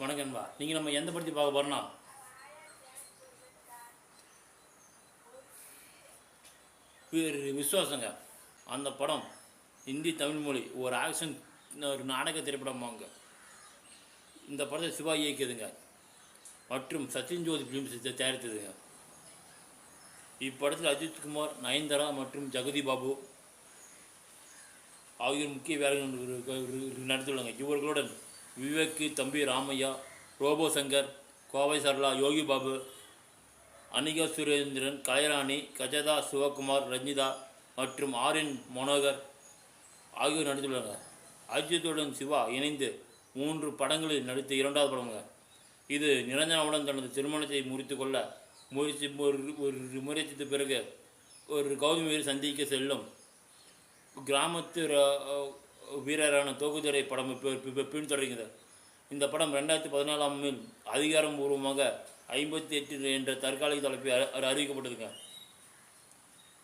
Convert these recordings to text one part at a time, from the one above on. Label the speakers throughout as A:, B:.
A: வணக்கம்பா நீங்கள் நம்ம எந்த படத்தை பார்க்க போகிறோம்னா விஸ்வாசங்க. அந்த படம் ஹிந்தி தமிழ் மொழி ஒரு ஆக்ஷன் ஒரு நாடக திரைப்படமாங்க. இந்த படத்தை சிவா இயக்கியதுங்க. மற்றும் சச்சின் ஜோதி ஃபிலிம்ஸ் தயாரித்ததுங்க. இப்படத்தில் அஜித் குமார் நயன்தாரா மற்றும் ஜெகதி பாபு ஆகியோர் முக்கிய வேலைகள் நடத்தியுள்ளாங்க. இவர்களுடன் விவேக்கு தம்பி ராமையா ரோபோ சங்கர் கோவை சரளா யோகி பாபு அனிகா சுரேந்திரன் கலைராணி கஜதா சிவகுமார் ரஞ்சிதா மற்றும் ஆர்என் மனோகர் ஆகியோர் நடித்துள்ளனர். அஜித்துடன் சிவா இணைந்து மூன்று படங்களில் நடித்த இரண்டாவது படங்கள் இது நிரஞ்சனாவுடன் தனது திருமணத்தை முறித்து கொள்ள முயற்சி ஒரு ஒரு முயற்சித்த பிறகு ஒரு கௌதமியை சந்திக்க செல்லும். கிராமத்து வீரரான தொகுதுரை படம் இப்போ இப்போ பின்தொடர்கிறது இந்த படம் ரெண்டாயிரத்தி பதினாலாமில் அதிகாரப்பூர்வமாக ஐம்பத்தி எட்டு என்ற தற்காலிக தலைப்பில் அறி- அறி-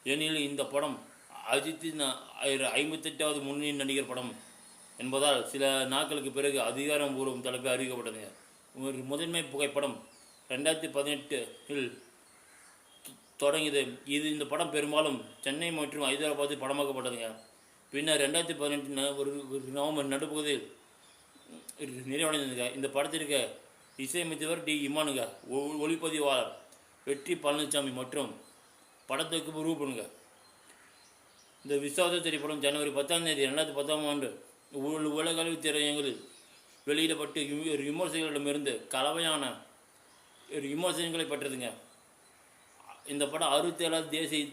A: எனில் இந்த படம் அஜித்தின் ஐம்பத்தெட்டாவது முன்னணி நடிகர் படம் என்பதால் சில நாட்களுக்கு பிறகு அதிகாரப்பூர்வம் தலைப்பில் அறிவிக்கப்பட்டது. ஒரு முதன்மை புகைப்படம் ரெண்டாயிரத்தி பதினெட்டில் தொடங்கியது. இது இந்த படம் பெரும்பாலும் சென்னை மற்றும் ஹைதராபாத்தில் படமாக்கப்பட்டதுங்க. பின்னர் ரெண்டாயிரத்தி பதினெட்டு ஒரு ஒரு நவம்பர் நடுப்பகுதியில் நிறைவடைந்ததுங்க. இந்த படத்திற்கு இசையமைத்தவர் டி. இமானுங்க. ஒ- ஒளிப்பதிவாளர் வெற்றி பழனிசாமி மற்றும் படத்துக்கு ரூபனுங்க. இந்த விசுவாச திரைப்படம் ஜனவரி பத்தாம் தேதி ரெண்டாயிரத்தி பத்தாம் ஆண்டு உலகளவு திரையங்களில் வெளியிடப்பட்டு விம- விமர்சகர்களிடமிருந்து கலவையான ஒரு விமர்சனங்களை பெற்றதுங்க. இந்த படம் அறுபத்தி ஏழாவது தேசிய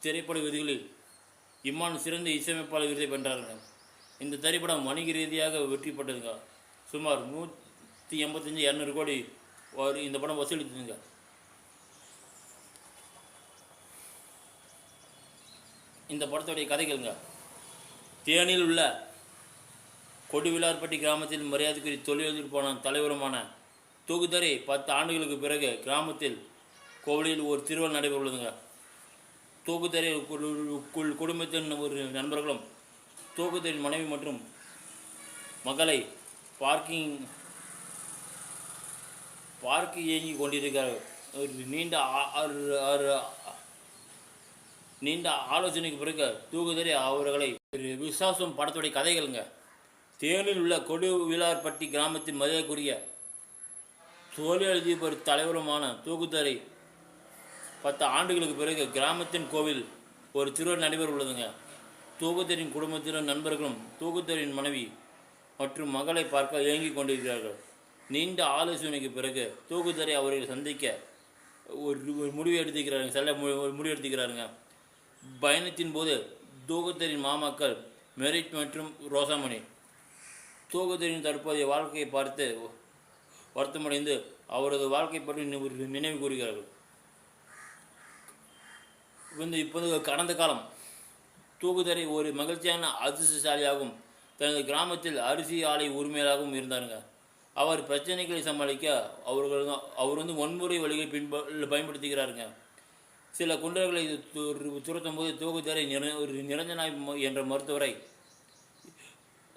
A: திரைப்பட விதிகளில் இம்மான் சிறந்த இசையமைப்பாளர் விருதை வென்றாருங்க இந்த திரைப்படம் வணிக ரீதியாக வெற்றி பெற்றதுங்க. சுமார் நூற்றி எண்பத்தஞ்சு இரநூறு கோடி ஒரு இந்த படம் வசூலித்ததுங்க. இந்த படத்துடைய கதைகள்ங்க. தேனியில் உள்ள கொடுவிலார்பட்டி கிராமத்தில் மரியாதைக்குரிய தொழிலதில் போன தலைவருமான தொகுதரை பத்து ஆண்டுகளுக்கு பிறகு கிராமத்தில் கோவிலில் ஒரு திருவிழா நடைபெறுள்ளதுங்க தூக்குத்தரை குடும்பத்தின் ஒரு நண்பர்களும் தோகுதரின் மனைவி மற்றும் மகளை பார்க்கிங் பார்க்கு இயங்கி கொண்டிருக்கிறார் ஒரு நீண்ட ஆ- நீண்ட ஆலோசனைக்கு பிறகு தூக்குதறி அவர்களை ஒரு விசுவாசம் படத்துடைய கதைகளுங்க. தேனில் உள்ள கொடுவிழார்பட்டி கிராமத்தின் மதியக்குரிய தொழிலதிபர் தலைவருமான தூக்குதறை பத்து ஆண்டுகளுக்கு பிறகு கிராமத்தின் கோவில் ஒரு திருவிழா நடைபெற உள்ளதுங்க. தூக்குத்தரின் குடும்பத்தினர் நண்பர்களும் தூக்குத்தரின் மனைவி மற்றும் மகளை பார்க்க இயங்கிக் கொண்டிருக்கிறார்கள். நீண்ட ஆலோசனைக்கு பிறகு தூக்குத்தரை அவர்களை சந்திக்க ஒரு ஒரு முடிவு எடுத்துக்கிறாருங்க செல்ல மு- ஒரு முடிவு எடுத்துக்கிறாருங்க பயணத்தின் போது தூக்கத்தரின் மாமாக்கள் மெரிட் மற்றும் ரோசாமணி தூக்கத்தரின் தற்போதைய வாழ்க்கையை பார்த்து வருத்தமடைந்து அவரது வாழ்க்கை பற்றி நினைவு கூறுகிறார்கள். வந்து இப்போது கடந்த காலம் தூக்குதரை ஒரு மகிழ்ச்சியான அதிர்ஷ்டசாலியாகவும் தனது கிராமத்தில் அரிசி ஆலை உரிமையாளராகவும் இருந்தாருங்க. அவர் பிரச்சனைகளை சமாளிக்க அவர்கள் அவர் வந்து வன்முறை வழிகளை பின்ப பயன்படுத்துகிறாருங்க. சில குண்டர்களை துரத்தும் போது தூக்குதரை நிர ஒரு நிரஞ்சனாய் என்ற மருத்துவரை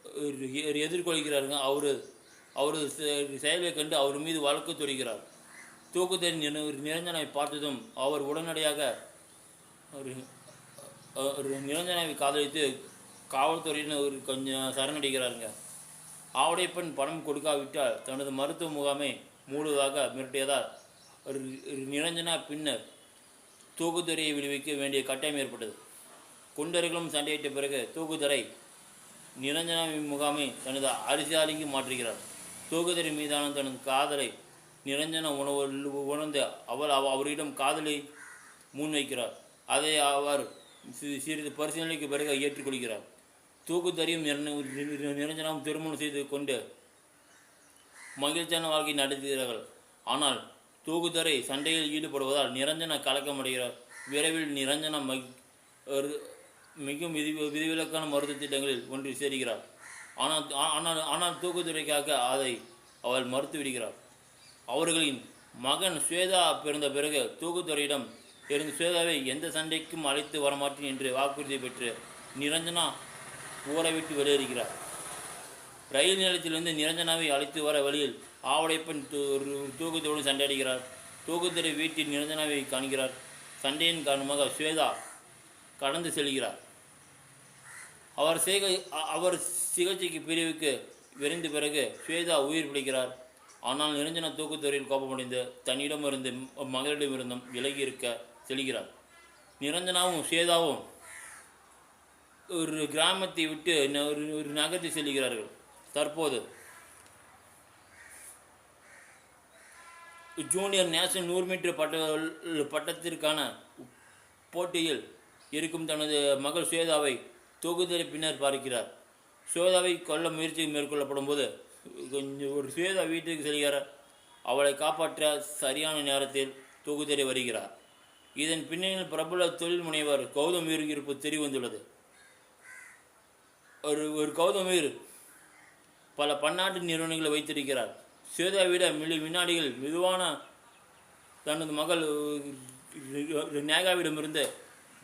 A: எதிர்கொள்கிறாருங்க. அவர் அவரது செ- செயலை கண்டு அவர் மீது வழக்கு தொடுகிறார். தூக்குதறி நிர நிரஞ்சனாய் பார்த்ததும் அவர் உடனடியாக ஒரு ஒரு நிரஞ்சனாவை காதலித்து காவல்துறையினர் ஒரு கொஞ்சம் சரணடைகிறாருங்க. ஆவுடைய பெண் பணம் கொடுக்காவிட்டால் தனது மருத்துவ முகாமை மூடுவதாக மிரட்டியதால் ஒரு நிரஞ்சனா பின்னர் தூக்குத்துறையை விடுவிக்க வேண்டிய கட்டாயம் ஏற்பட்டது. குண்டர்களும் சண்டையிட்ட பிறகு தூக்குதுறை நிரஞ்சனா முகாமை தனது அரிசியாலிக்கு மாற்றுகிறார். தூக்குதுறை மீதான தனது காதலை நிரஞ்சன உணவு உணர்ந்து அவள் அவ- அவரிடம் காதலை முன்வைக்கிறார். அதை அவர் சிறிது பரிசீலனைக்கு பிறகு ஏற்றுக்கொள்கிறார். தூக்குத்தறியும் நிரஞ்சனம் திருமணம் செய்து கொண்டு மகிழ்ச்சியான வாழ்க்கை நடத்துகிறார்கள். ஆனால் தூக்குத்தரை சண்டையில் ஈடுபடுவதால் நிரஞ்சன கலக்கமடைகிறார். விரைவில் நிரஞ்சன மகி மிகவும் விதி விதிவிலக்கான மருத்துவ திட்டங்களில் ஒன்றில் சேர்கிறார். ஆனால் ஆனால் ஆனால் தூக்குத்துறைக்காக அதை அவள் மறுத்து விடுகிறார். அவர்களின் மகன் ஸ்வேதா பிறந்த பிறகு தூக்குத்துறையிடம் எனது சுவேதாவை எந்த சண்டைக்கும் அழைத்து வரமாட்டேன் என்று வாக்குறுதி பெற்று நிரஞ்சனா ஊரை விட்டு வெளியேறுகிறார். ரயில் நிலையத்திலிருந்து நிரஞ்சனாவை அழைத்து வர வழியில் ஆவடைப்பெண் தூ- ஒரு தூக்கத்தோடு சண்டையிடுகிறார். தூக்கத்தோடு வீட்டில் நிரஞ்சனாவை காண்கிறார். சண்டையின் காரணமாக ஸ்வேதா கடந்து செல்கிறார். அவர் சிகை அவர் சிகிச்சைக்கு பிரிவுக்கு விரைந்த பிறகு ஸ்வேதா உயிர் பிழைக்கிறார் ஆனால் நிரஞ்சன தூக்குத்துறையில் கோபமடைந்து தன்னிடமிருந்து மகளிடமிருந்தும் விலகி இருக்க செல்கிறார். நிரஞ்சனாவும் சேதாவும் ஒரு கிராமத்தை விட்டு ஒரு ஒரு நகரத்தை செல்கிறார்கள். தற்போது ஜூனியர் நேஷனல் நூறு மீட்டர் பட்ட பட்டத்திற்கான போட்டியில் இருக்கும் தனது மகள் சுவேதாவை தொகுதலை பின்னர் பார்க்கிறார். சுவேதாவை கொல்ல முயற்சி மேற்கொள்ளப்படும் போது கொஞ்சம் ஒரு சுவேதா வீட்டுக்கு செல்கிறார். அவளை காப்பாற்ற சரியான நேரத்தில் தொகுதலை வருகிறார். இதன் பின்னணியில் பிரபல தொழில் முனைவர் கௌதமீர் இருப்பு தெரிய வந்துள்ளது. ஒரு ஒரு கௌதமீர் பல பன்னாட்டு நிறுவனங்களை வைத்திருக்கிறார். ஸ்வேதா விட மில்லி வினாடிகள் மெதுவான தனது மகள் நேகாவிடமிருந்து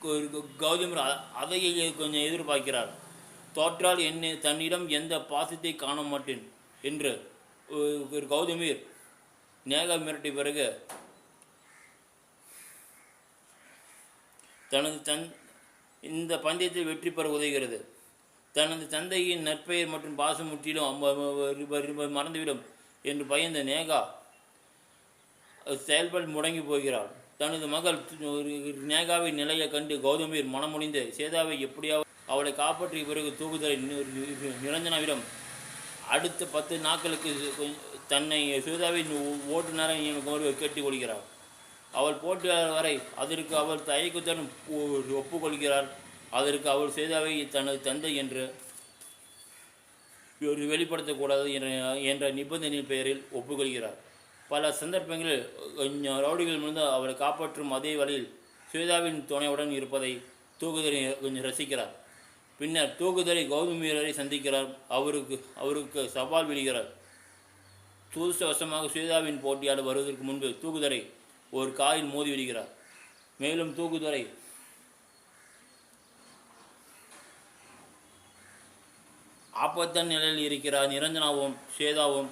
A: கௌதமர் கௌதமீர் அ- கொஞ்சம் எதிர்பார்க்கிறார். தோற்றால் என்னை தன்னிடம் எந்த பாசத்தை காண மாட்டேன் என்று ஒரு கௌதமீர் நேகா மிரட்டிய பிறகு தனது தன் இந்த பந்தயத்தில் வெற்றி பெற உதவுகிறது. தனது தந்தையின் நற்பெயர் மற்றும் பாசம் முற்றிலும் மறந்துவிடும் என்று பயந்த நேகா செயல்பட முடங்கி போகிறாள். தனது மகள் ஒரு நேகாவின் நிலையை கண்டு கௌதமீர் மனமுடிந்து சேதாவை எப்படியாவது அவளை காப்பாற்றிய பிறகு தூக்குதலை நிரஞ்சனாவிடம் அடுத்த பத்து நாட்களுக்கு தன்னை சுதாவின் ஓட்டுநரை கேட்டுக் கொள்கிறார். அவள் போட்டியாளர் வரை அதற்கு அவள் தயக்கத்துடன் ஒப்புக்கொள்கிறார் அதற்கு அவள் செய்தவை தனது தந்தை என்று ஒரு வெளிப்படுத்தக்கூடாது என்ற என்ற நிபந்தனையின் பெயரில் ஒப்புக்கொள்கிறார். பல சந்தர்ப்பங்களில் கொஞ்சம் ரவுடிகள் இருந்து அவளை காப்பாற்றும் அதே வழியில் சுவேதாவின் துணையுடன் இருப்பதை தூக்குதலை கொஞ்சம் ரசிக்கிறார். பின்னர் தூக்குதலை கௌதம் வீரரை சந்திக்கிறார். அவருக்கு அவருக்கு சவால் விடுகிறார். துருஷ்டவசமாக சுவேதாவின் போட்டியாளர் வருவதற்கு முன்பு தூக்குதலை ஒரு காயில் மோதி விடுகிறார். மேலும் தூக்குதுறை. ஆபத்தான நிலையில் இருக்கிறார். நிரஞ்சனாவும் சேதாவும்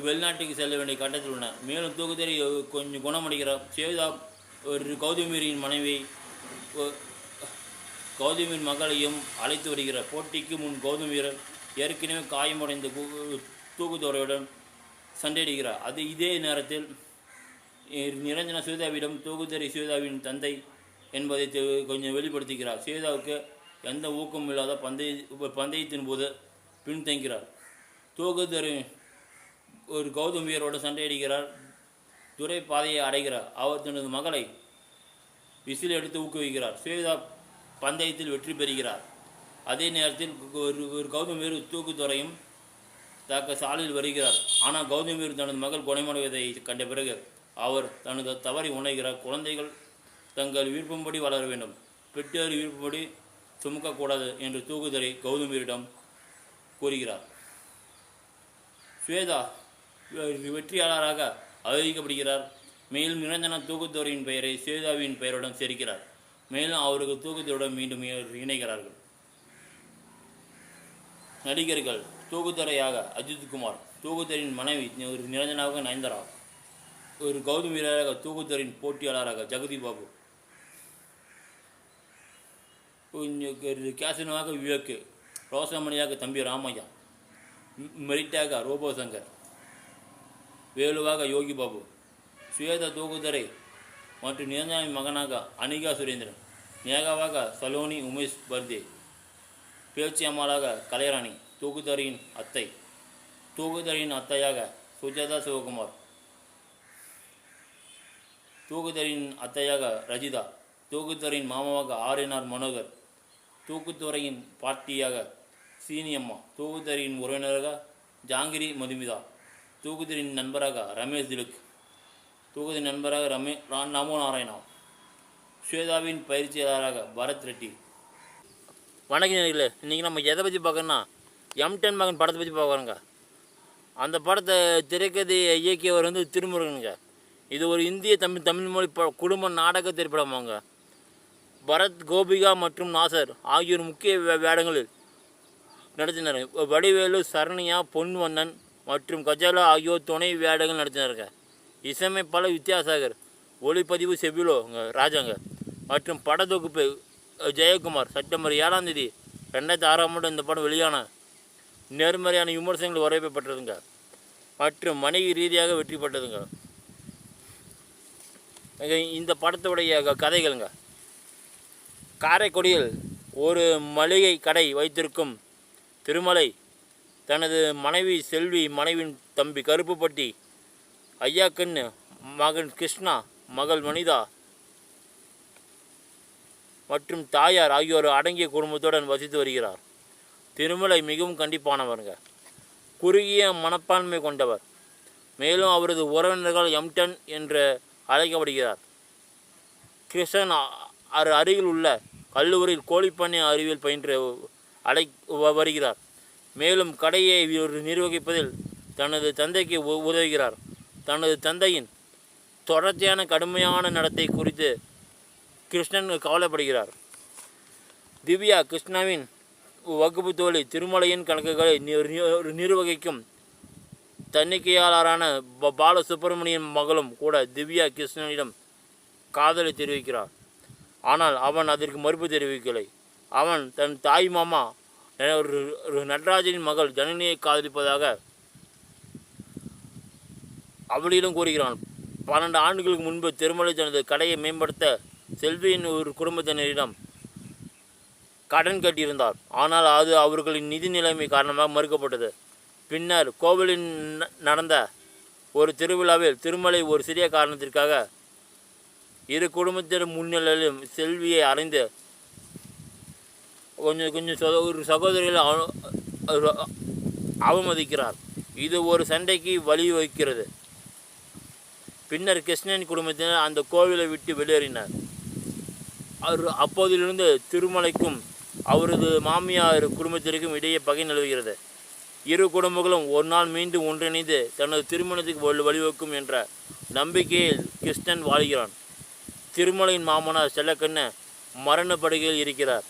A: வெளிநாட்டுக்கு செல்ல வேண்டிய கட்டத்தில் உள்ளன. மேலும் தூக்குதுறை கொஞ்சம் குணமடைகிறார். சேதா ஒரு கௌதமீரின் மனைவி ஒ- கௌதமியின் மகளையும் அழைத்து வருகிறார். போட்டிக்கு முன் கௌதம் வீரர் ஏற்கனவே காயமடைந்த கு- தூக்குதோரையுடன் சண்டையிடுகிறார். அது இதே நேரத்தில் நிரஞ்சன சுவேதாவிடம் தூக்குதறி சுவேதாவின் தந்தை என்பதை கொஞ்சம் வெளிப்படுத்துகிறார். சுவேதாவுக்கு எந்த ஊக்கமும் இல்லாத பந்தய பந்தயத்தின் போது பின்தங்கிறார் தூக்குதறி ஒரு கௌதம் வீரரோடு சண்டையிடுகிறார். துரை பாதையை அடைகிறார். அவர் தனது மகளை விசில் எடுத்து ஊக்குவிக்கிறார். சுவேதா பந்தயத்தில் வெற்றி பெறுகிறார். அதே நேரத்தில் ஒரு ஒரு கௌதம் வீர் தூக்குத்துறையும் தாக்க சாலையில் வருகிறார். ஆனால் கௌதம் வீர் தனது மகள் குணமடைவதை கண்ட பிறகு அவர் தனது தவறை உணைகிற குழந்தைகள் தங்கள் விருப்பம்படி வளர வேண்டும். பெற்றோர் விருப்பப்படி சுமக்கக்கூடாது என்று தூக்குதரை கௌதமியரிடம் கூறுகிறார். ஸ்வேதா வெற்றியாளராக அறிவிக்கப்படுகிறார். மேலும் நிரஞ்சன தூக்குத்துறையின் பெயரை ஸ்வேதாவின் பெயருடன் சேர்க்கிறார். மேலும் அவருக்கு தூக்குத்துறையுடன் மீண்டும் இணைகிறார்கள். நடிகர்கள் தூக்குத்துறையாக அஜித் குமார் தூக்குத்துறையின் மனைவி ஒரு நிரஞ்சனாக நயன்தரா ஒரு கௌதம் வீரராக தூக்குத்துறையின் போட்டியாளராக ஜெகதி பாபு. கொஞ்சம் கேசனமாக விவேக் ரோசமணியாக தம்பி ராமையா மெரிட்டாக ரோபோ சங்கர் வேலுவாக யோகி பாபு சுவேத தூக்குதரை மற்றும் நிரஞ்சாமி மகனாக அனிகா சுரேந்திரன் நேகாவாக சலோனி உமேஷ் பர்தே பேச்சு அம்மாளாக கலைராணி தூக்குதரியின் அத்தை தூக்குதரையின் அத்தையாக சுஜாதா சிவகுமார் தூக்குதரின் அத்தையாக ரஜிதா தூக்குத்துறையின் மாமாவாக ஆர்என்ஆர் மனோகர் தூக்குத்துறையின் பாட்டியாக சீனியம்மா தூக்குத்துறையின் உறவினராக ஜாங்கிரி மதுமிதா தூக்குத்துறையின் நண்பராக ரமேஷ் திலுக் தூக்குதரின் நண்பராக ரமே நமோ நாராயணா ஸ்வேதாவின் பயிற்சியாளராக பரத் ரெட்டி. வணக்கம் நேர்களே இன்றைக்கி நம்ம எதை பற்றி பார்க்கணும்னா எம் டென் மகன் படத்தை பற்றி பார்க்குறோங்க அந்த படத்தை திரைக்கதை இயக்கியவர் வந்து திருமுருகனுங்க. இது ஒரு இந்திய தமிழ் தமிழ் மொழி ப குடும்ப நாடக திரைப்படமாங்க பரத் கோபிகா மற்றும் நாசர் ஆகியோர் முக்கிய வே- வேடங்களில் நடத்தினர். வடிவேலு சரணியா பொன்வண்ணன் மற்றும் கஜலா ஆகியோர் துணை வேடங்கள் நடத்தினாருங்க இசையமைப்பாளர் வித்யாசாகர் ஒளிப்பதிவு செவிலோங்க ராஜாங்க மற்றும் படத்தொகுப்பு ஜெயக்குமார். செப்டம்பர் ஏழாம் தேதி ரெண்டாயிரத்தி ஆறாம் ஆண்டு இந்த படம் வெளியான நேர்மறையான விமர்சனங்கள் வரவேற்பட்டதுங்க மற்றும் வணிக ரீதியாக வெற்றி பெற்றதுங்க. இந்த படத்துடைய க- கதைகளுங்க. காரைக்குடியில் ஒரு மளிகை கடை வைத்திருக்கும் திருமலை தனது மனைவி செல்வி மனைவின் தம்பி கருப்புப்பட்டி ஐயாக்கண்ணு மகன் கிருஷ்ணா மகள் வனிதா மற்றும் தாயார் ஆகியோர் அடங்கிய குடும்பத்துடன் வசித்து வருகிறார். திருமலை மிகவும் கண்டிப்பானவருங்க. குறுகிய மனப்பான்மை கொண்டவர். மேலும் அவரது உறவினர்கள் எம்டன் என்ற அழைக்கப்படுகிறார். கிருஷ்ணன் அரு அருகில் உள்ள கல்லூரியில் கோழிப்பண்ணை அறிவியல் பயின்று அழை வருகிறார். மேலும் கடையை இவர் நிர்வகிப்பதில் தனது தந்தைக்கு உ- உதவுகிறார். தனது தந்தையின் தொடர்ச்சியான கடுமையான நடத்தை குறித்து கிருஷ்ணன் கவலைப்படுகிறார். திவ்யா கிருஷ்ணாவின் வகுப்பு தோழி திருமலையின் கணக்குகளை நிர்வகிக்கும் தன்னிக்கையாளரான ப- பாலசுப்ரமணியன் மகளும் கூட திவ்யா கிருஷ்ணனிடம் காதலை தெரிவிக்கிறார். ஆனால் அவன் அதற்கு மறுப்பு தெரிவிக்கலை. அவன் தன் தாய் மாமா ஒரு ஒரு நடராஜனின் மகள் ஜனனியை காதலிப்பதாக அவளிடம் கூறுகிறான். பன்னெண்டு ஆண்டுகளுக்கு முன்பு திருமலை தனது கடையை மேம்படுத்த செல்வியின் ஒரு குடும்பத்தினரிடம் கடன் கட்டியிருந்தார். ஆனால் அது அவர்களின் நிதி நிலைமை காரணமாக மறுக்கப்பட்டது. பின்னர் கோவிலில் ந- நடந்த ஒரு திருவிழாவில் திருமலை ஒரு சிறிய காரணத்திற்காக இரு குடும்பத்தினர் முன்னிலையிலும் செல்வியை அறைந்து கொஞ்சம் கொஞ்சம் சகோ- ஒரு சகோதரிகளை அவமதிக்கிறார். இது ஒரு சண்டைக்கு வழிவகுக்கிறது பின்னர் கிருஷ்ணன் குடும்பத்தினர் அந்த கோவிலை விட்டு வெளியேறினார். அவர் அப்போதிலிருந்து திருமலைக்கும் அவரது மாமியார் குடும்பத்திற்கும் இடையே பகை நிலவுகிறது. இரு குடும்பங்களும் ஒரு நாள் மீண்டும் ஒன்றிணைந்து தனது திருமணத்துக்கு வழிவகுக்கும் என்ற நம்பிக்கையில் கிருஷ்ணன் வாழ்கிறான். திருமலையின் மாமனார் செல்லக்கண்ண மரணப்படுகையில் இருக்கிறார்.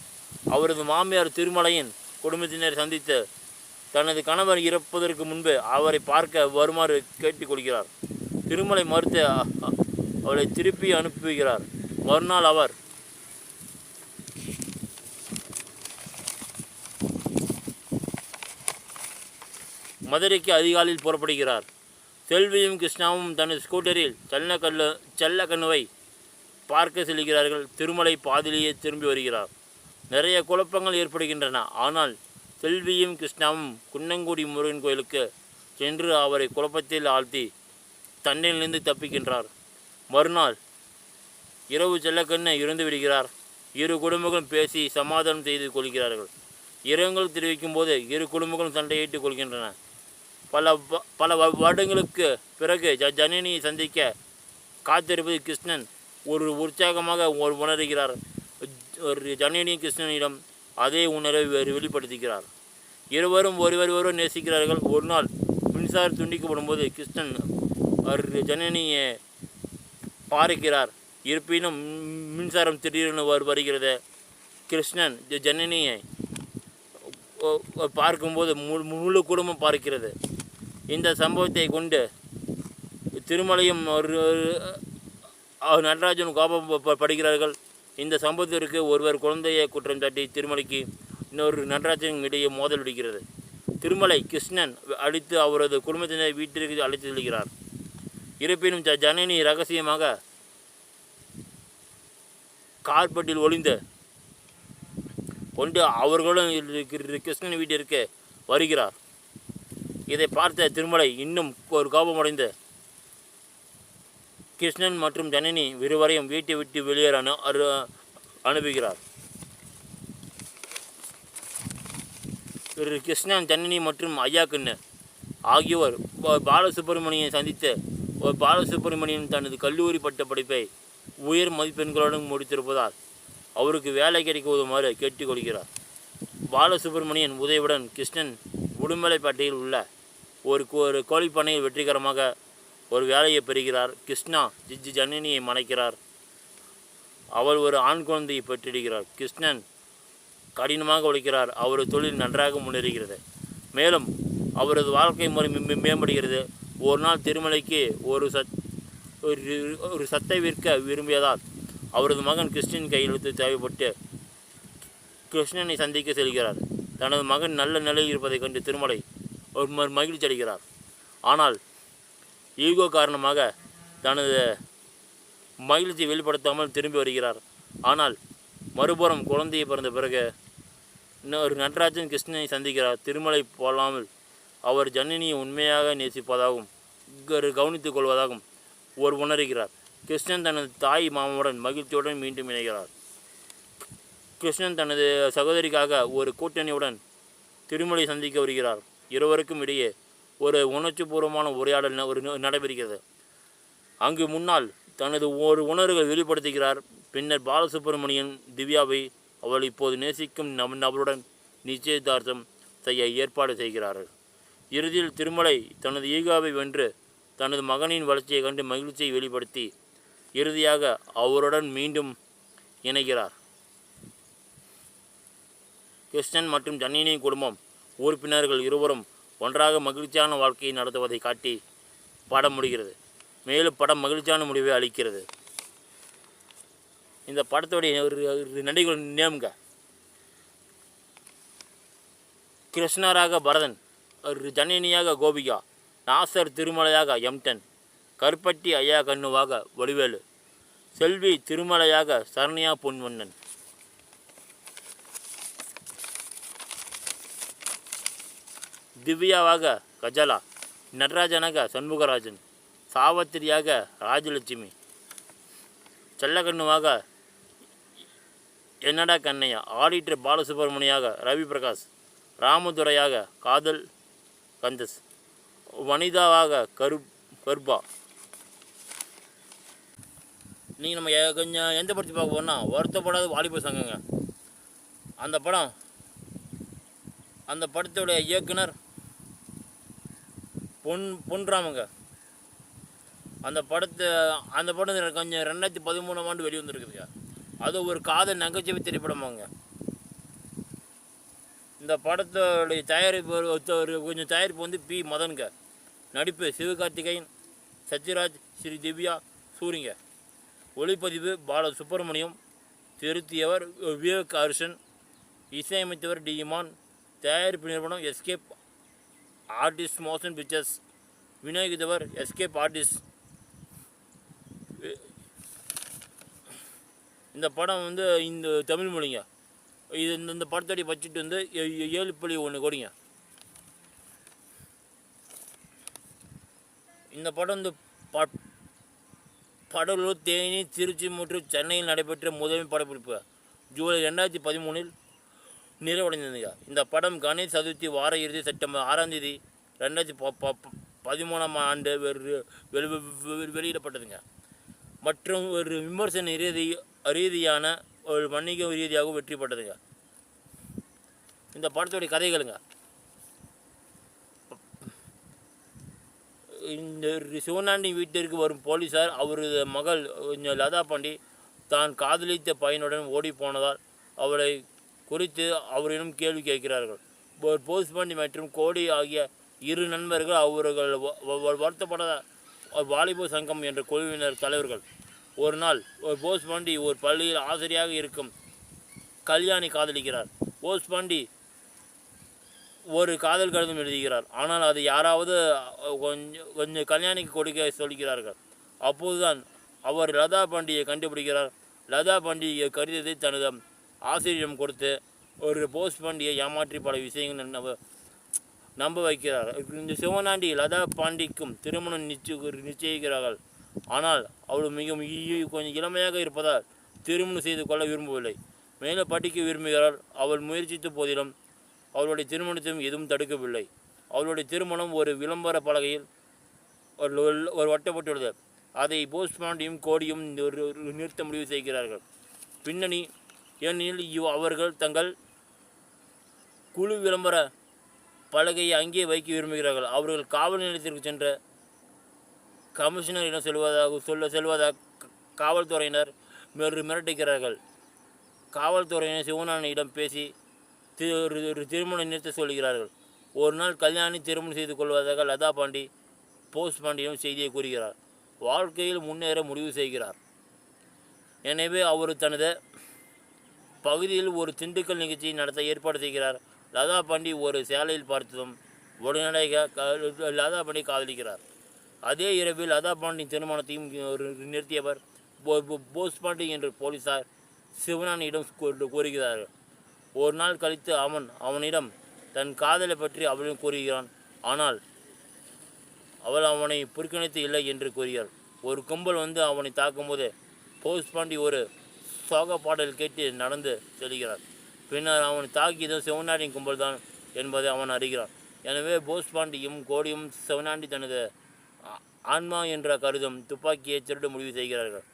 A: அவரது மாமியார் திருமலையின் குடும்பத்தினர் சந்தித்து தனது கணவர் இறப்பதற்கு முன்பு அவரை பார்க்க வருமாறு கேட்டுக்கொள்கிறார் திருமலை மறுத்து அவளை திருப்பி அனுப்புகிறார். மறுநாள் அவர் மதுரைக்கு அதிகாலையில் புறப்படுகிறார். செல்வியும் கிருஷ்ணாவும் தனது ஸ்கூட்டரில் செல்லக்கல்லு செல்லக்கண்ணுவை பார்க்க செல்கிறார்கள். திருமலை பாதிலேயே திரும்பி வருகிறார். நிறைய குழப்பங்கள் ஏற்படுகின்றன. ஆனால் செல்வியும் கிருஷ்ணாவும் குன்னங்குடி முருகன் கோயிலுக்கு சென்று அவரை குழப்பத்தில் ஆழ்த்தி தண்டையிலிருந்து தப்பிக்கின்றார். மறுநாள் இரவு செல்லக்கண்ணை இருந்து விடுகிறார். இரு குடும்பங்களும் பேசி சமாதானம் செய்து கொள்கிறார்கள். இரங்கல் தெரிவிக்கும் போது இரு குடும்பங்களும் சண்டையிட்டுக் கொள்கின்றன. பல பல வருடங்களுக்கு பிறகு ஜ ஜனனியை சந்திக்க காத்திருப்பது கிருஷ்ணன் ஒரு உற்சாகமாக ஒரு உணர்கிறார். ஒரு ஜனனி கிருஷ்ணனிடம் அதே உணர்வை வெளிப்படுத்துகிறார். இருவரும் ஒருவர் ஒருவர் நேசிக்கிறார்கள். ஒரு நாள் மின்சாரம் துண்டிக்கப்படும் போது கிருஷ்ணன் ஒரு ஜனனியை பார்க்கிறார். இருப்பினும் மின்சாரம் திடீரென வரு- வருகிறது. கிருஷ்ணன் ஜ- ஜனனியை பார்க்கும்போது முழு முழு குடும்பம் பார்க்கிறது. இந்த சம்பவத்தை கொண்டு திருமலையும் ஒரு நடராஜன் கோபம் படுகிறார்கள் இந்த சம்பவத்திற்கு ஒருவர் குழந்தையை குற்றம் சாட்டி திருமலைக்கு இன்னொரு நடராஜன் இடையே மோதல் விடுகிறது. திருமலை கிருஷ்ணன் அழித்து அவரது குடும்பத்தினரை வீட்டிற்கு அழைத்து செல்கிறார். இருப்பினும் ஜ- ஜனனி ரகசியமாக கார்பட்டில் ஒளிந்து கொண்டு அவர்களும் இருக்கிற கிருஷ்ணன் வீட்டிற்கு வருகிறார். இதை பார்த்த திருமலை இன்னும் ஒரு கோபமடைந்து. கிருஷ்ணன் மற்றும் ஜனனி இருவரையும் வீட்டை விட்டு வெளியேற அனு அரு- அனுப்புகிறார். இரு கிருஷ்ணன் ஜனனி மற்றும் ஐயாக்கண்ணு ஆகியோர் பாலசுப்ரமணியை சந்தித்து ஒரு பாலசுப்ரமணியன் தனது கல்லூரி பட்ட படிப்பை உயர் மதிப்பெண்களுடன் முடித்திருப்பதால் அவருக்கு வேலை கிடைக்க உதவுமாறு கேட்டுக்கொள்கிறார். பாலசுப்ரமணியன் உதவியுடன் கிருஷ்ணன் உடுமலைப்பேட்டையில் உள்ள ஒரு கோ- ஒரு கோழிப்பண்ணையில் வெற்றிகரமாக ஒரு வேலையை பெறுகிறார். கிருஷ்ணா ஜிஜி ஜனனியை மணக்கிறார். அவள் ஒரு ஆண் குழந்தையை பெற்றிடுகிறார். கிருஷ்ணன் கடினமாக உழைக்கிறார். அவரது தொழில் நன்றாக முன்னேறுகிறது. மேலும் அவரது வாழ்க்கை முறை மேம்படுகிறது. ஒரு நாள் திருமலைக்கு ஒரு சத் ஒரு ஒரு சத்தை விற்க விரும்பியதால் அவரது மகன் கிருஷ்ணன் கையெழுத்து தேவைப்பட்டு கிருஷ்ணனை சந்திக்க செல்கிறார். தனது மகன் நல்ல நிலையில் இருப்பதைக் கண்டு திருமலை ஒரு ம- மகிழ்ச்சி அடைகிறார். ஆனால் ஈகோ காரணமாக தனது மகிழ்ச்சி வெளிப்படுத்தாமல் திரும்பி வருகிறார். ஆனால் மறுபுறம் குழந்தையை பிறந்த பிறகு இன்னொரு நடராஜன் கிருஷ்ணனை சந்திக்கிறார். திருமலை போலாமல் அவர் ஜனனியை உண்மையாக நேசிப்பதாகவும் கரு- கவனித்துக் கொள்வதாகவும் ஒரு உணர்கிறார். கிருஷ்ணன் தனது தாய் மாமாவுடன் மகிழ்ச்சியுடன் மீண்டும் இணைகிறார். கிருஷ்ணன் தனது சகோதரிக்காக ஒரு கூட்டணியுடன் திருமலை சந்திக்க வருகிறார். இருவருக்கும் இடையே ஒரு உணர்ச்சிபூர்வமான உரையாடல் ஒரு நடைபெறுகிறது. அங்கு முன்னால் தனது ஒரு உணர்வை வெளிப்படுத்துகிறார். பின்னர் பாலசுப்ரமணியன் திவ்யாவை அவள் இப்போது நேசிக்கும் நம் நபருடன் நிச்சயதார்த்தம் செய்ய ஏற்பாடு செய்கிறார்கள். இறுதியில் திருமலை தனது ஈகாவை வென்று தனது மகனின் வளர்ச்சியை கண்டு மகிழ்ச்சியை வெளிப்படுத்தி இறுதியாக அவருடன் மீண்டும் இணைகிறார். கிருஷ்ணன் மற்றும் ஜன்னினியின் குடும்பம் உறுப்பினர்கள் இருவரும் ஒன்றாக மகிழ்ச்சியான வாழ்க்கையை நடத்துவதை காட்டி படம் முடிகிறது. மேலும் படம் மகிழ்ச்சியான முடிவை அளிக்கிறது. இந்த படத்துடைய ஒரு ஒரு நடிகர்கள் நேமுங்க கிருஷ்ணராக பரதன் ஒரு ஜனனியாக கோபிகா நாசர் திருமலையாக எம்டன் கருப்பட்டி ஐயா கண்ணுவாக வடிவேலு செல்வி திருமலையாக சரண்யா பொன்வண்ணன். திவ்யாவாக கஜலா நடராஜனாக சண்முகராஜன் சாவத்திரியாக ராஜலட்சுமி செல்லக்கண்ணுவாக என்னடா கண்ணையா ஆடிட்டர் பாலசுப்ரமணியாக ரவி பிரகாஷ் ராமதுரையாக காதல் கந்தஸ் வனிதாவாக கரு கர்பா நீங்கள் நம்ம எ- கொஞ்சம் எந்த படத்தை பார்க்க போனால் வருத்தப்படாத வாலிபர் சங்கங்க. அந்த படம் அந்த படத்துடைய இயக்குனர் பொன் பொன்ராமங்க. அந்த படத்தை அந்த படம் கொஞ்சம் ரெண்டாயிரத்தி பதிமூணாம் ஆண்டு வெளி வந்திருக்குதுங்க அது ஒரு காதல் நகைச்சுவை திரைப்படமாங்க. இந்த படத்தோடைய தயாரிப்பு ஒரு- கொஞ்சம் தயாரிப்பு வந்து பி. மதன்க நடிப்பு சிவகார்த்திகேயன் சத்யராஜ் ஸ்ரீ திவ்யா சூரிங்க. ஒளிப்பதிவு பால சுப்பிரமணியம் திருத்தியவர் விவேக் அர்ஷன் இசையமைத்தவர் டி. இமான் தயாரிப்பு நிறுவனம் எஸ்கேப் ஆர்டிஸ்ட் மோஷன் பிக்சர்ஸ் விநியோகித்தவர் எஸ்கேப் ஆர்டிஸ்ட். இந்த படம் வந்து இந்த தமிழ் மொழிங்க. இது இந்த இந்த படத்தடி பட்ஜெட் வந்து ஏழு புள்ளி ஒன்று கோடிங்க. இந்த படம் வந்து ப கடலூர் தேனி திருச்சி மற்றும் சென்னையில் நடைபெற்ற முதல் படப்பிடிப்பு. ஜூலை ரெண்டாயிரத்தி பதிமூணில் நிறைவடைந்ததுங்க. இந்த படம் கணேஷ் சதுர்த்தி வார இறுதி செப்டம்பர் ஆறாம் தேதி ரெண்டாயிரத்தி ப- ப- பதிமூணாம் ஆண்டு வெளியிடப்பட்டதுங்க. மற்றும் ஒரு விமர்சன ரீதி ரீதியான ஒரு வணிக ரீதியாக வெற்றி பெற்றதுங்க. இந்த படத்துடைய கதைகளுங்க. இந்த சிவனாண்டி வீட்டிற்கு வரும் போலீசார் அவரது மகள் கொஞ்சம் லதா பாண்டி தான் காதலித்த பையனுடன் ஓடி போனதால் அவளை குறித்து அவரிடம் கேள்வி கேட்கிறார்கள். ஒரு போஸ் பாண்டி மற்றும் கோடி ஆகிய இரு நண்பர்கள் அவர்கள் வருத்தப்பட வருத்தப்படாத வாலிப சங்கம் என்ற குழுவினர் தலைவர்கள். ஒரு நாள் ஒரு போஸ் பாண்டி ஒரு பள்ளியில் ஆசிரியராக இருக்கும் கல்யாணி காதலிக்கிறார். போஸ் பாண்டி ஒரு காதல் கடிதம் எழுதுகிறார். ஆனால் அது யாராவது கொஞ்சம் கொஞ்சம் கல்யாணிக்கு கொடுக்க சொல்கிறார்கள். அப்போதுதான் அவர் லதா பாண்டியை கண்டுபிடிக்கிறார். லதா பாண்டியை கடிதத்தை தனது ஆசிரியம் கொடுத்து ஒரு போஸ் பாண்டியை ஏமாற்றி பல விஷயங்கள் நம்ப நம்ப வைக்கிறார் இந்த சிவனாண்டி லதா பாண்டிக்கும் திருமணம் நிச்சய நிச்சயிக்கிறார்கள். ஆனால் அவள் மிக கொஞ்சம் இளமையாக இருப்பதால் திருமணம் செய்து கொள்ள விரும்பவில்லை. மேலே படிக்க விரும்புகிறாள். அவள் முயற்சித்த போதிலும் அவளுடைய திருமணத்தையும் எதுவும் தடுக்கவில்லை. அவளுடைய திருமணம் ஒரு விளம்பர பலகையில் ஒரு ஒரு- ஒட்டப்பட்டுள்ளது அதை போஸ் பாண்டியும் கோடியும் ஒரு நிறுத்த முடிவு செய்கிறார்கள். பின்னணி ஏனெனில் இவ் அவர்கள் தங்கள் குழு விளம்பர பலகையை அங்கே வைக்க விரும்புகிறார்கள். அவர்கள் காவல் நிலையத்திற்கு சென்ற கமிஷனரிடம் செல்வதாக சொல்ல செல்வதாக காவல்துறையினர் மிர- மிரட்டுகிறார்கள். காவல்துறையினர் சிவனானியிடம் பேசி திரு ஒரு ஒரு திருமணம் நிறுத்த சொல்கிறார்கள். ஒரு நாள் கல்யாணி திருமணம் செய்து கொள்வதாக லதா பாண்டி போஸ்ட் பாண்டியிடம் செய்தியை கூறுகிறார். வாழ்க்கையில் முன்னேற முடிவு செய்கிறார். எனவே அவர் தனது பகுதியில் ஒரு திண்டுக்கல் நிகழ்ச்சி நடத்த ஏற்பாடு செய்கிறார் லதா பாண்டி ஒரு சேலையில் பார்த்ததும் உடனடியாக க- லதா பாண்டி காதலிக்கிறார். அதே இரவில் லதா பாண்டியின் திருமணத்தையும் நிறுத்தியவர் போ- போஸ் பாண்டி என்ற போலீசார் சிவனானியிடம் கூறுகிறார்கள் ஒரு நாள் கழித்து அவன் அவனிடம் தன் காதலை பற்றி அவளிடம் கூறுகிறான். ஆனால் அவள் அவனை புறக்கணித்து இல்லை என்று கூறுகிறாள் ஒரு கும்பல் வந்து அவனை தாக்கும்போது போஸ் பாண்டி ஒரு சோக பாடல் கேட்டு நடந்து செல்கிறார். பின்னர் அவன் தாக்கியதும் சிவனாண்டியின் கும்பல் தான் என்பதை அவன் அறிகிறான். எனவே போஸ் பாண்டியும் கோடியும் சிவனாண்டி தனது ஆன்மா என்ற கருதும் துப்பாக்கியை திருட முடிவு செய்கிறார்கள்.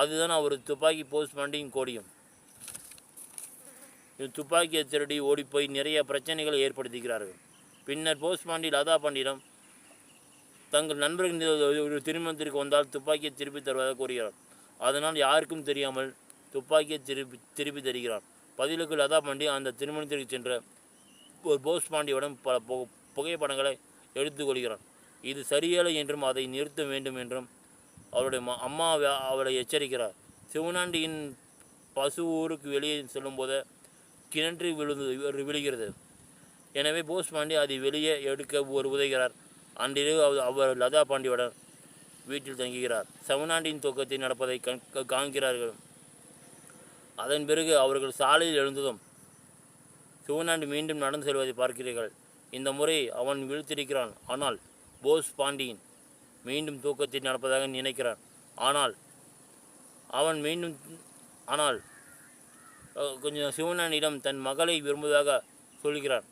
A: அதுதான் அவர் துப்பாக்கி போஸ் பாண்டியும் கோடியும் துப்பாக்கியை திருடி ஓடிப்போய் நிறைய பிரச்சனைகளை ஏற்படுத்துகிறார்கள். பின்னர் போஸ் பாண்டி லதா பாண்டியிடம் தங்கள் நண்பர்கள் ஒரு திருமணத்திற்கு வந்தால் துப்பாக்கியை திருப்பி தருவதாக கூறுகிறார். அதனால் யாருக்கும் தெரியாமல் துப்பாக்கியை திருப்பி திருப்பி தருகிறார் பதிலுக்கு லதா பாண்டி அந்த திருமணத்திற்கு சென்ற ஒரு போஸ் பாண்டியுடன் பல பு- புகைப்படங்களை எடுத்துக்கொள்கிறான் இது சரியில்லை என்றும் அதை நிறுத்த வேண்டும் என்றும் அவருடைய ம- அம்மா அவளை எச்சரிக்கிறார். சிவனாண்டியின் பசு ஊருக்கு வெளியே செல்லும்போது கிணற்றில் விழுந்து விழுகிறது. எனவே போஸ் பாண்டி அதை வெளியே எடுக்க ஒரு உதவுகிறார். அன்றிரவு அவர் அவர் லதா பாண்டியுடன் வீட்டில் தங்குகிறார். சிவனாண்டியின் தூக்கத்தை நடப்பதை கண் க- காண்கிறார்கள். அதன் பிறகு அவர்கள் சாலையில் எழுந்ததும் சிவனாண்டி மீண்டும் நடந்து செல்வதை பார்க்கிறீர்கள். இந்த முறை அவன் விழித்திருக்கிறான் ஆனால் போஸ் பாண்டியன் மீண்டும் தூக்கத்தில் நடப்பதாக நினைக்கிறான். ஆனால் அவன் மீண்டும் ஆனால் கொஞ்சம் சிவனாண்டியிடம் தன் மகளை விரும்புவதாக சொல்கிறான்.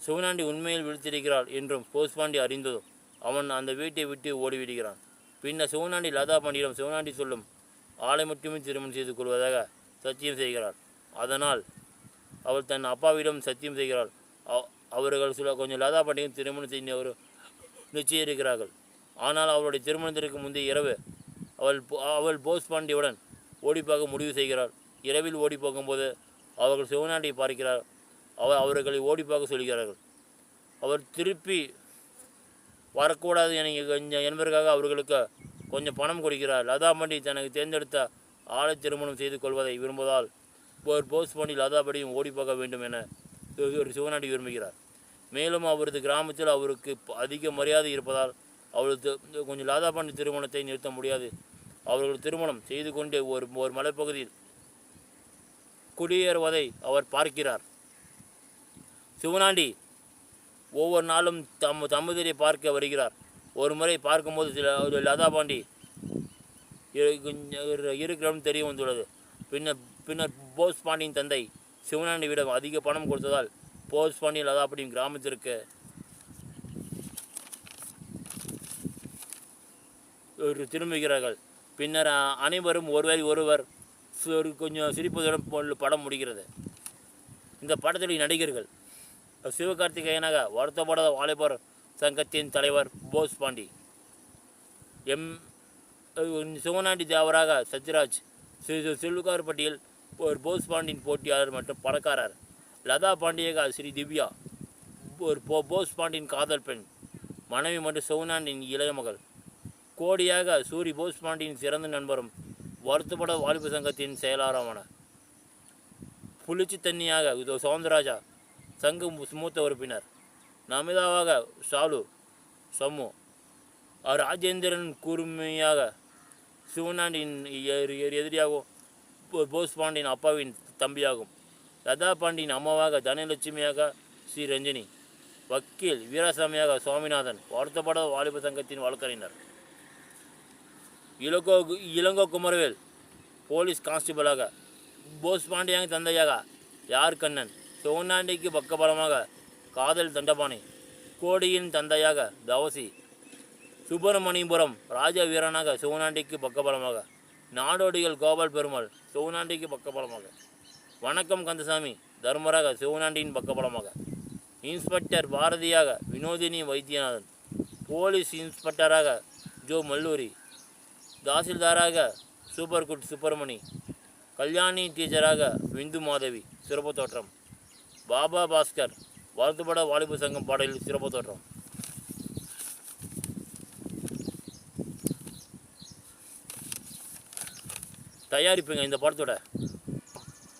A: சிவனாண்டி உண்மையில் விழித்திருக்கிறாள் என்றும் போஸ் பாண்டி அறிந்ததும் அவன் அந்த வீட்டை விட்டு ஓடிவிடுகிறான். பின்னர் சிவனாண்டி லதா பாண்டியிடம் சிவனாண்டி சொல்லும் ஆளை மட்டுமே திருமணம் செய்து கொள்வதாக சத்தியம் செய்கிறார். அதனால் அவள் தன் அப்பாவிடம் சத்தியம் செய்கிறாள். அவர்கள் சில கொஞ்சம் லதா பாண்டியும் திருமணம் செய்ய ஒரு நிச்சயிருக்கிறார்கள் ஆனால் அவளுடைய திருமணத்திற்கு முந்தைய இரவு அவள் அவள் போஸ் பாண்டியுடன் ஓடிப்பாக முடிவு செய்கிறாள். இரவில் ஓடி போகும்போது அவர்கள் சிவனாண்டியை பார்க்கிறார். அவர் அவர்களை ஓடிப்பாக சொல்கிறார்கள். அவர் திருப்பி வரக்கூடாது என கொஞ்சம் என்பதற்காக அவர்களுக்கு கொஞ்சம் பணம் கொடுக்கிறார். லதா பாண்டி தனக்கு தேர்ந்தெடுத்த ஆளை திருமணம் செய்து கொள்வதை விரும்புவதால் ஒரு போஸ் பண்ணி லதா பாண்டியும் ஓடிப்போக வேண்டும் என ஒரு சிவநாடி விரும்புகிறார். மேலும் அவரது கிராமத்தில் அவருக்கு அதிக மரியாதை இருப்பதால் அவரது கொஞ்சம் லதா பண்டி திருமணத்தை நிறுத்த முடியாது. அவர்கள் திருமணம் செய்து கொண்டு ஒரு ஒரு மலைப்பகுதியில் குடியேறுவதை அவர் பார்க்கிறார். சிவனாண்டி ஒவ்வொரு நாளும் தம் தம்பதியை பார்க்க வருகிறார். ஒரு முறை பார்க்கும்போது சில ஒரு லதா பாண்டி இரு- இருக்கிறோம் தெரிய வந்துள்ளது. பின்னர் பின்னர் போஸ் பாண்டியின் தந்தை சிவனாண்டியிடம் அதிக பணம் கொடுத்ததால் போஸ் பாண்டி லதா பாண்டியின் கிராமத்திற்கு ஒரு திரும்புகிறார்கள். பின்னர் அனைவரும் ஒருவரை ஒருவர் கொஞ்சம் சிரிப்பதுடன் படம் முடிகிறது. இந்த படத்தில் நடிகர்கள் சிவகார்த்திகேயனாக வருத்தப்படாத வாலிபர் சங்கத்தின் தலைவர் போஸ் பாண்டி. எம். சிவனாண்டி தேவராக சத்யராஜ் ஸ்ரீ சில்லுகார்பட்டியில் ஒரு போஸ் பாண்டியின் போட்டியாளர் மற்றும் பணக்காரர். லதா பாண்டியகா ஸ்ரீ திவ்யா ஒரு போ போஸ் பாண்டியின் காதல் பெண். மனைவி மற்றும் சிவனாண்டின் இளைய மகள். கோடியாக சூரி போஸ் பாண்டியின் சிறந்த நண்பரும் வருத்தப்பட வாலிப சங்கத்தின் செயலாளருமான. புளிச்சு தண்ணியாக இது சவுந்தரராஜா சங்கம் மூத்த உறுப்பினர். நமிதாவாக ஷாலு சம்மு ராஜேந்திரன் கூர்மையாக சிவனாண்டின் எதிரியாகவும் போஸ் பாண்டியின் அப்பாவின் தம்பியாகும். லதா பாண்டியின் அம்மாவாக தனலட்சுமியாக ஸ்ரீ ரஞ்சினி வக்கீல் வீராசாமியாக சுவாமிநாதன் வருத்தப்படாத வாலிப சங்கத்தின் வழக்கறிஞர். இளங்கோ இளங்கோ குமரவேல் போலீஸ் கான்ஸ்டபிளாக போஸ் பாண்டியாக தந்தையாக யார் கண்ணன்? சிவனாண்டிக்கு பக்கபலமாக காதல் தண்டபாணி. கோடியின் தந்தையாக தவசி. சுப்பிரமணியபுரம் ராஜ வீரனாக சிவனாண்டிக்கு பக்கபலமாக. நாடோடிகள் கோபால் பெருமாள் சிவனாண்டிக்கு பக்கபலமாக. வணக்கம் கந்தசாமி தர்மராக சிவனாண்டியின் பக்கபலமாக. இன்ஸ்பெக்டர் பாரதியாக வினோதினி வைத்தியநாதன். போலீஸ் இன்ஸ்பெக்டராக ஜோ மல்லூரி. தாசில்தாராக சூப்பர் குட் சுப்பிரமணி. கல்யாணி டீச்சராக விந்து மாதவி சிறப்பு தோற்றம். பாபா பாஸ்கர் வாழ்த்துப்பட வாலிப சங்கம் பாடலில் சிறப்பு தோற்றம். தயாரிப்புங்க இந்த படத்தோட.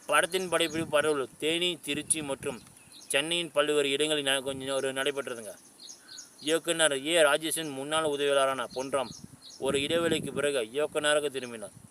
A: படத்தின் படைப்பிடிப்பு பரவல் தேனி திருச்சி மற்றும் சென்னையின் பல்வேறு இடங்களில் கொஞ்சம் ஒரு நடைபெற்றதுங்க. இயக்குனர் ஏ. ராஜேஷின் முன்னாள் உதவியாளரான பொன்றாம் ஒரு இடைவேளைக்கு பிறகு இயக்குநராக திரும்பினார்.